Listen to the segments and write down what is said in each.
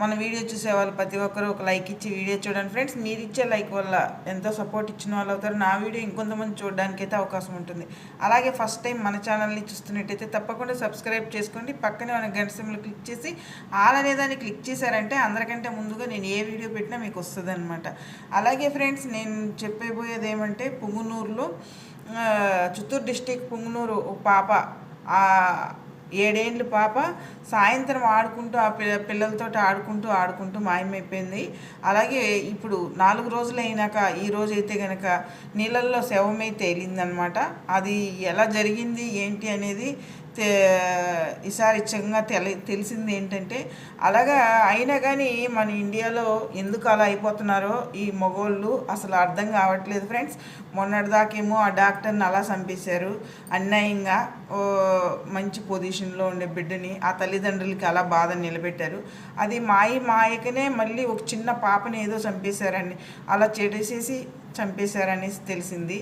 మన వీడియో చూసే వాళ్ళు ప్రతి ఒక్కరు ఒక లైక్ ఇచ్చి వీడియో చూడండి ఫ్రెండ్స్. మీరు ఇచ్చే లైక్ వల్ల ఎంతో సపోర్ట్ ఇచ్చిన వాళ్ళు అవుతారు. నా వీడియో ఇంకొంతమంది చూడడానికి అయితే అవకాశం ఉంటుంది. అలాగే ఫస్ట్ టైం మన ఛానల్ని చూస్తున్నట్టయితే తప్పకుండా సబ్స్క్రైబ్ చేసుకోండి. పక్కనే మన గంట సింబల్ క్లిక్ చేసి ఆల్ దాన్ని క్లిక్ చేశారంటే అందరికంటే ముందుగా నేను ఏ వీడియో పెట్టినా మీకు వస్తుంది అనమాట అలాగే ఫ్రెండ్స్ నేను చెప్పబోయేది ఏమంటే పుంగునూరులో చిత్తూరు డిస్టిక్ పుంగునూరు పాప ఏడేండ్ల పాప సాయంత్రం ఆడుకుంటూ ఆ పిల్ల పిల్లలతో ఆడుకుంటూ ఆడుకుంటూ మాయమైపోయింది. అలాగే ఇప్పుడు నాలుగు రోజులు అయినాక ఈ రోజు అయితే కనుక నీళ్ళల్లో శవమై తేలిందనమాట. అది ఎలా జరిగింది ఏంటి అనేది ఈసారి ఇసారిచ్చంగా తెలి తెలిసింది ఏంటంటే అలాగా అయినా కానీ మన ఇండియాలో ఎందుకు అలా అయిపోతున్నారో ఈ మగోళ్ళు అసలు అర్థం కావట్లేదు ఫ్రెండ్స్. మొన్నటిదాకేమో ఆ డాక్టర్ని అలా చంపేశారు. అన్యాయంగా మంచి పొజిషన్లో ఉండే బిడ్డని ఆ తల్లిదండ్రులకి అలా బాధ నిలబెట్టారు. అది మాయి మాయకనే మళ్ళీ ఒక చిన్న పాపని ఏదో చంపేశారని అలా చేసేసి చంపేశారనేసి తెలిసింది.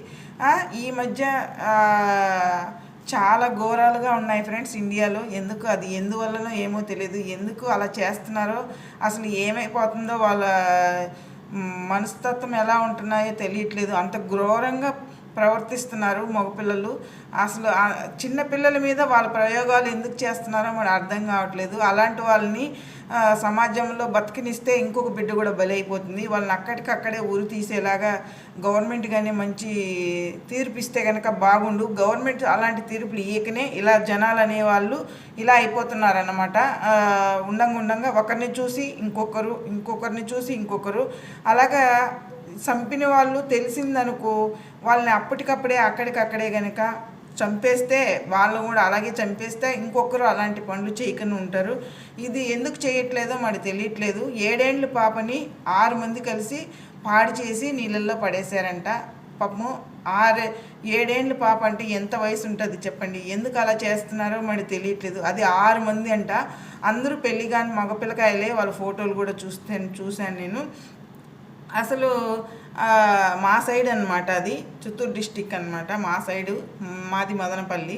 ఈ మధ్య చాలా ఘోరాలుగా ఉన్నాయి ఫ్రెండ్స్ ఇండియాలో. ఎందుకు అది? ఎందువల్లనో ఏమో తెలియదు ఎందుకు అలా చేస్తున్నారో అసలు ఏమైపోతుందో వాళ్ళ మనస్తత్వం ఎలా ఉంటున్నాయో తెలియట్లేదు. అంత ఘోరంగా ప్రవర్తిస్తున్నారు మగపిల్లలు. అసలు చిన్న పిల్లల మీద వాళ్ళ ప్రయోగాలు ఎందుకు చేస్తున్నారో మరి అర్థం కావట్లేదు. అలాంటి వాళ్ళని సమాజంలో బతికినిస్తే ఇంకొక బిడ్డ కూడా బలైపోతుంది. వాళ్ళని అక్కడికక్కడే ఉరి తీసేలాగా గవర్నమెంట్ కానీ మంచి తీర్పు ఇస్తే కనుక బాగుండు. గవర్నమెంట్ అలాంటి తీర్పులు ఇయకనే ఇలా జనాలు అనేవాళ్ళు ఇలా అయిపోతున్నారన్నమాట. ఉండంగా ఉండంగా ఒకరిని చూసి ఇంకొకరు ఇంకొకరిని చూసి ఇంకొకరు. అలాగా చంపిన వాళ్ళు తెలిసిందనుకో వాళ్ళని అప్పటికప్పుడే అక్కడికక్కడే కనుక చంపేస్తే వాళ్ళు కూడా అలాగే చంపేస్తే ఇంకొకరు అలాంటి పనులు చేయకుండా ఉంటారు. ఇది ఎందుకు చేయట్లేదో మరి తెలియట్లేదు. ఏడేండ్ల పాపని ఆరు మంది కలిసి పాడు చేసి నీళ్ళల్లో పడేశారంట. పాపము ఆరు ఏడేండ్ల పాప అంటే ఎంత వయసు ఉంటుంది చెప్పండి. ఎందుకు అలా చేస్తున్నారో మరి తెలియట్లేదు. అది ఆరు మంది అంట. అందరూ పెళ్ళి కానీ మగపిల్లకాయలే వాళ్ళ ఫోటోలు కూడా చూస్తే చూశాను నేను. అసలు మా సైడ్ అనమాట అది చిత్తూరు డిస్టిక్ అనమాట మా సైడు మాది మదనపల్లి.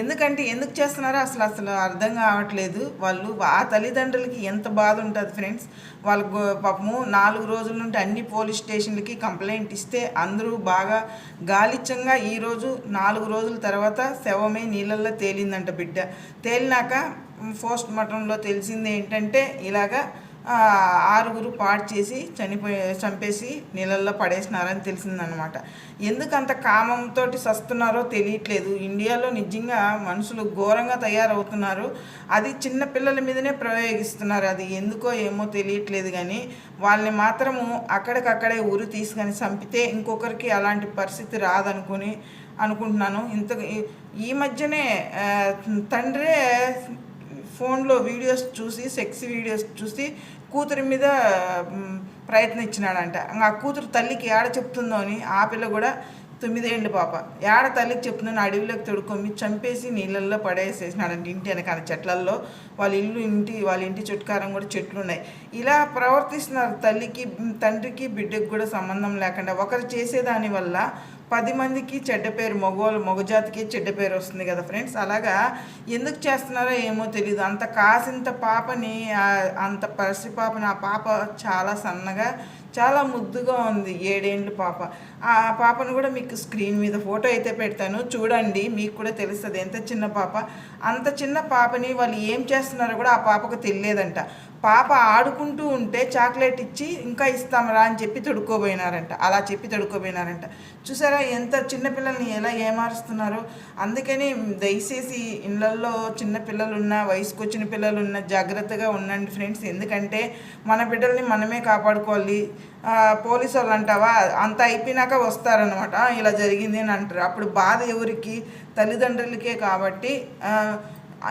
ఎందుకంటే ఎందుకు చేస్తున్నారో అసలు అసలు అర్థం కావట్లేదు. వాళ్ళు ఆ తల్లిదండ్రులకి ఎంత బాధ ఉంటుంది ఫ్రెండ్స్. వాళ్ళ పాపము నాలుగు రోజుల నుండి అన్ని పోలీస్ స్టేషన్లకి కంప్లైంట్ ఇస్తే అందరూ బాగా గాలిచ్చంగా ఈరోజు నాలుగు రోజుల తర్వాత శవమే నీళ్ళల్లో తేలిందంట బిడ్డ. తేలినాక పోస్ట్ మార్టంలో తెలిసింది ఏంటంటే ఇలాగా ఆరుగురు పాడు చేసి చనిపోయి చంపేసి నీళ్ళల్లో పడేసినారని తెలిసిందనమాట ఎందుకంత కామంతో సస్తున్నారో తెలియట్లేదు. ఇండియాలో నిజంగా మనుషులు ఘోరంగా తయారవుతున్నారు. అది చిన్న పిల్లల మీదనే ప్రయోగిస్తున్నారు. అది ఎందుకో ఏమో తెలియట్లేదు కానీ వాళ్ళని మాత్రము అక్కడికక్కడే ఊరు తీసుకొని చంపితే ఇంకొకరికి అలాంటి పరిస్థితి రాదనుకుని అనుకుంటున్నాను. ఇంత ఈ- మధ్యనే తండ్రే ఫోన్లో వీడియోస్ చూసి సెక్స్ వీడియోస్ చూసి కూతురి మీద ప్రయత్నించినాడంట. ఇంకా ఆ కూతురు తల్లికి ఏడ చెప్తుందో అని ఆ పిల్ల కూడా తొమ్మిదేండు పాప. ఏడ తల్లికి చెప్తున్నాను అడవిలోకి తొడుక్కొని చంపేసి నీళ్ళల్లో పడేసేసినాడంటే ఇంటి వెనకాల చెట్లల్లో. వాళ్ళ ఇల్లు ఇంటి వాళ్ళ ఇంటి చుట్కారం కూడా చెట్లు ఉన్నాయి. ఇలా ప్రవర్తిస్తున్నారు తల్లికి తండ్రికి బిడ్డకి కూడా సంబంధం లేకుండా. ఒకరు చేసేదాని వల్ల పది మందికి చెడ్డ పేరు మగవాళ్ళు మగజాతికి చెడ్డ పేరు వస్తుంది కదా ఫ్రెండ్స్ అలాగా ఎందుకు చేస్తున్నారో ఏమో తెలియదు అంత కాసింత పాపని అంత పరిసి పాపని ఆ పాప చాలా సన్నగా చాలా ముద్దుగా ఉంది. ఏడేండ్ల పాప. ఆ పాపను కూడా మీకు స్క్రీన్ మీద ఫోటో అయితే పెడతాను. చూడండి మీకు కూడా తెలుస్తుంది. ఎంత చిన్న పాప. అంత చిన్న పాపని వాళ్ళు ఏం చేస్తున్నారో కూడా ఆ పాపకు తెలియదంట. పాప ఆడుకుంటూ ఉంటే చాక్లెట్ ఇచ్చి ఇంకా ఇస్తామరా అని చెప్పి తొడుక్కోబోయినారంట. అలా చెప్పి తొడుక్కోబోయినారంట. చూసారా ఎంత చిన్నపిల్లల్ని ఎలా ఏమారుస్తున్నారో? అందుకని దయచేసి ఇళ్ళల్లో చిన్నపిల్లలున్నా ఉన్న వయసుకు వచ్చిన పిల్లలు ఉన్న జాగ్రత్తగా ఉండండి ఫ్రెండ్స్. ఎందుకంటే మన బిడ్డల్ని మనమే కాపాడుకోవాలి. పోలీసు వాళ్ళు అంటావా? అంత అయిపోయినాక వస్తారనమాట ఇలా జరిగింది అని అంటారు. అప్పుడు బాధ ఎవరికి? తల్లిదండ్రులకే కాబట్టి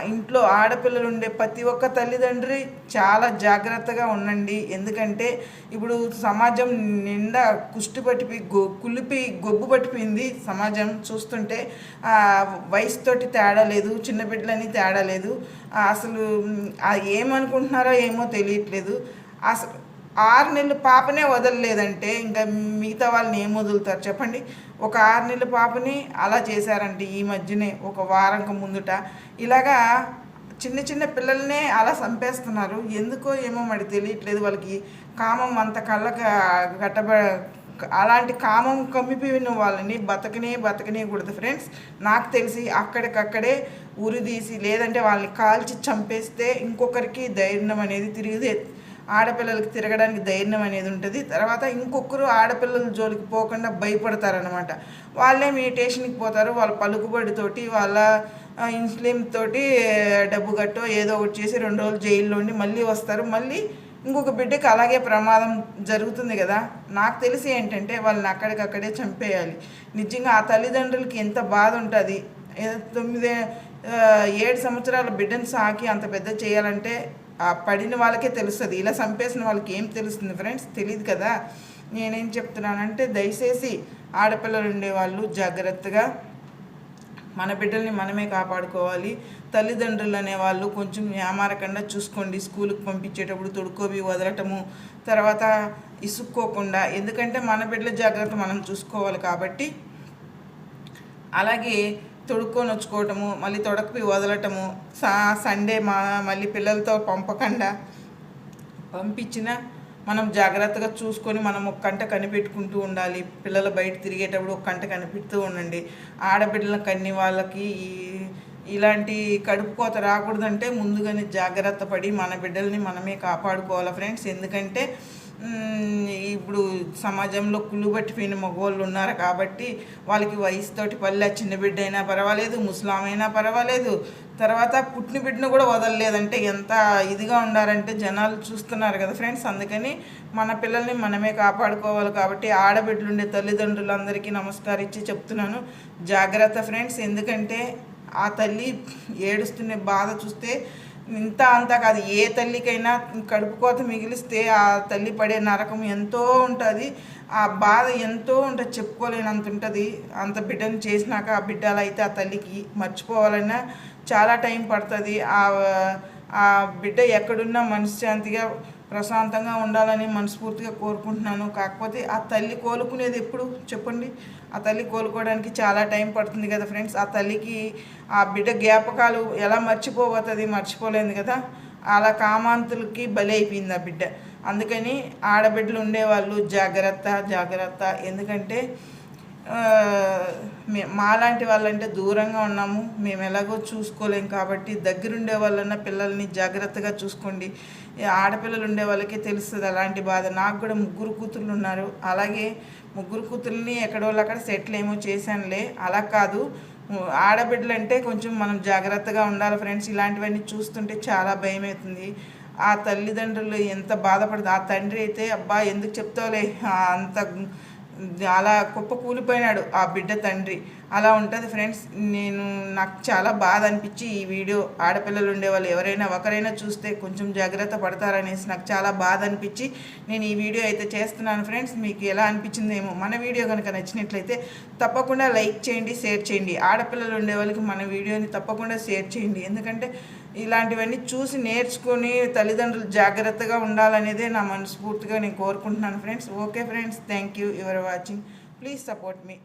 ఇంట్లో ఆడపిల్లలు ఉండే ప్రతి ఒక్క తల్లిదండ్రి చాలా జాగ్రత్తగా ఉండండి. ఎందుకంటే ఇప్పుడు సమాజం నిండా కుష్టి పట్టిపోయి గొ కులిపి గొబ్బు పట్టిపోయింది సమాజం. చూస్తుంటే వయసుతోటి తేడా లేదు చిన్న బిడ్డలని తేడా లేదు. అసలు ఏమనుకుంటున్నారో ఏమో తెలియట్లేదు. అసలు ఆరు నెలలు పాపనే వదలలేదంటే ఇంకా మిగతా వాళ్ళని ఏం వదులుతారు చెప్పండి. ఒక ఆరు నెలల పాపని అలా చేశారంటే ఈ మధ్యనే ఒక వారంకు ముందుట. ఇలాగా చిన్న చిన్న పిల్లల్నే అలా చంపేస్తున్నారు. ఎందుకో ఏమో మరి తెలియట్లేదు వాళ్ళకి. కామం అంత కళ్ళక గట్టబ అలాంటి కామం కమ్మిపోయిన వాళ్ళని బతకనే బతకనేయకూడదు ఫ్రెండ్స్. నాకు తెలిసి అక్కడికక్కడే ఉరిదీసి లేదంటే వాళ్ళని కాల్చి చంపేస్తే ఇంకొకరికి ధైర్యం అనేది తిరిగి ఆడపిల్లలకి తిరగడానికి ధైర్యం అనేది ఉంటుంది. తర్వాత ఇంకొకరు ఆడపిల్లల జోలికి పోకుండా భయపడతారనమాట వాళ్ళే మెడిటేషన్కి పోతారు. వాళ్ళ పలుకుబడితోటి వాళ్ళ ఇన్సులిన్ తోటి డబ్బు కట్టో ఏదో ఒకటి చేసి రెండు రోజులు జైల్లో ఉండి మళ్ళీ వస్తారు. మళ్ళీ ఇంకొక బిడ్డకి అలాగే ప్రమాదం జరుగుతుంది కదా. నాకు తెలిసి ఏంటంటే వాళ్ళని అక్కడికక్కడే చంపేయాలి. నిజంగా ఆ తల్లిదండ్రులకి ఎంత బాధ ఉంటుంది. తొమ్మిది ఏడు సంవత్సరాల బిడ్డను సాకి అంత పెద్ద చేయాలంటే ఆ పడిన వాళ్ళకే తెలుస్తుంది. ఇలా చంపేసిన వాళ్ళకి ఏం తెలుస్తుంది ఫ్రెండ్స్? తెలియదు కదా. నేనేం చెప్తున్నానంటే దయచేసి ఆడపిల్లలు ఉండేవాళ్ళు జాగ్రత్తగా మన బిడ్డల్ని మనమే కాపాడుకోవాలి. తల్లిదండ్రులు అనేవాళ్ళు కొంచెం ఏమారకుండా చూసుకోండి. స్కూల్కి పంపించేటప్పుడు తొడుకోవి వదలటము తర్వాత ఇసుక్కోకుండా. ఎందుకంటే మన బిడ్డల జాగ్రత్త మనం చూసుకోవాలి కాబట్టి. అలాగే తొడుక్కొని వచ్చుకోవటము మళ్ళీ తొడకపి వదలటము సా సండే మా మళ్ళీ పిల్లలతో పంపకుండా పంపించిన మనం జాగ్రత్తగా చూసుకొని మనం ఒక కంట కనిపెట్టుకుంటూ ఉండాలి. పిల్లలు బయట తిరిగేటప్పుడు ఒక కంట కనిపెడుతూ ఉండండి. ఆడబిడ్డల కన్ని వాళ్ళకి ఇలాంటి కడుపు కోత రాకూడదంటే ముందుగానే జాగ్రత్త పడి మన బిడ్డల్ని మనమే కాపాడుకోవాలి ఫ్రెండ్స్. ఎందుకంటే ఇప్పుడు సమాజంలో కుళ్ళు పట్టిపోయిన మగవాళ్ళు ఉన్నారు కాబట్టి వాళ్ళకి వయసుతోటి పల్లె చిన్న బిడ్డ అయినా పర్వాలేదు ముస్లామైనా పర్వాలేదు. తర్వాత పుట్టిన బిడ్డను కూడా వదలలేదంటే ఎంత ఇదిగా ఉండారంటే జనాలు చూస్తున్నారు కదా ఫ్రెండ్స్. అందుకని మన పిల్లల్ని మనమే కాపాడుకోవాలి కాబట్టి ఆడబిడ్డలుండే తల్లిదండ్రులందరికీ నమస్కరించి చెప్తున్నాను. జాగ్రత్త ఫ్రెండ్స్ ఎందుకంటే ఆ తల్లి ఏడుస్తున్న బాధ చూస్తే ఇంత అంత కాదు. ఏ తల్లికైనా కడుపు కోత మిగిలిస్తే ఆ తల్లి పడే నరకం ఎంతో ఉంటుంది. ఆ బాధ ఎంతో ఉంటుంది. చెప్పుకోలేనంత ఉంటుంది. అంత బిడ్డను చేసినాక ఆ బిడ్డలు అయితే ఆ తల్లికి మర్చిపోవాలన్నా చాలా టైం పడుతుంది. ఆ ఆ బిడ్డ ఎక్కడున్నా మనశ్శాంతిగా ప్రశాంతంగా ఉండాలని మనస్ఫూర్తిగా కోరుకుంటున్నాను. కాకపోతే ఆ తల్లి కోలుకునేది ఎప్పుడు? చెప్పండి. ఆ తల్లి కోలుకోవడానికి చాలా టైం పడుతుంది కదా ఫ్రెండ్స్. ఆ తల్లికి ఆ బిడ్డ జ్ఞాపకాలు ఎలా మర్చిపోబోతుంది మర్చిపోలేదు కదా. అలా కామాంతులకి బలి అయిపోయింది ఆ బిడ్డ. అందుకని ఆడబిడ్డలు ఉండేవాళ్ళు జాగ్రత్త జాగ్రత్త. ఎందుకంటే మాలాంటి వాళ్ళంటే దూరంగా ఉన్నాము మేము ఎలాగో చూసుకోలేం కాబట్టి దగ్గరుండే వాళ్ళన్న పిల్లల్ని జాగ్రత్తగా చూసుకోండి. ఆడపిల్లలు ఉండే వాళ్ళకే తెలుస్తుంది అలాంటి బాధ. నాకు కూడా ముగ్గురు కూతుర్లు ఉన్నారు. అలాగే ముగ్గురు కూతుర్ని ఎక్కడో అక్కడ సెటిల్ ఏమో చేశానులే. అలా కాదు. ఆడబిడ్డలు అంటే కొంచెం మనం జాగ్రత్తగా ఉండాలి ఫ్రెండ్స్. ఇలాంటివన్నీ చూస్తుంటే చాలా భయం అవుతుంది ఆ తల్లిదండ్రులు ఎంత బాధపడుతుంది ఆ తండ్రి అయితే అబ్బా ఎందుకు చెప్తావులే? అంత అలా కుప్ప కూలిపోయినాడు ఆ బిడ్డ తండ్రి. అలా ఉంటుంది ఫ్రెండ్స్. నేను నాకు చాలా బాధ అనిపించి ఈ వీడియో ఆడపిల్లలు ఉండేవాళ్ళు ఎవరైనా ఒకరైనా చూస్తే కొంచెం జాగ్రత్త పడతారనేసి నాకు చాలా బాధ అనిపించి నేను ఈ వీడియో అయితే చేస్తున్నాను ఫ్రెండ్స్. మీకు ఎలా అనిపించిందేమో మన వీడియో కనుక నచ్చినట్లయితే తప్పకుండా లైక్ చేయండి షేర్ చేయండి. ఆడపిల్లలు ఉండే వాళ్ళకి మన వీడియోని తప్పకుండా షేర్ చేయండి. ఎందుకంటే ఇలాంటివన్నీ చూసి నేర్చుకుని తల్లిదండ్రులు జాగ్రత్తగా ఉండాలనేదే నా మనస్ఫూర్తిగా నేను కోరుకుంటున్నాను friends. Okay friends thank you. Your watching. Please support me.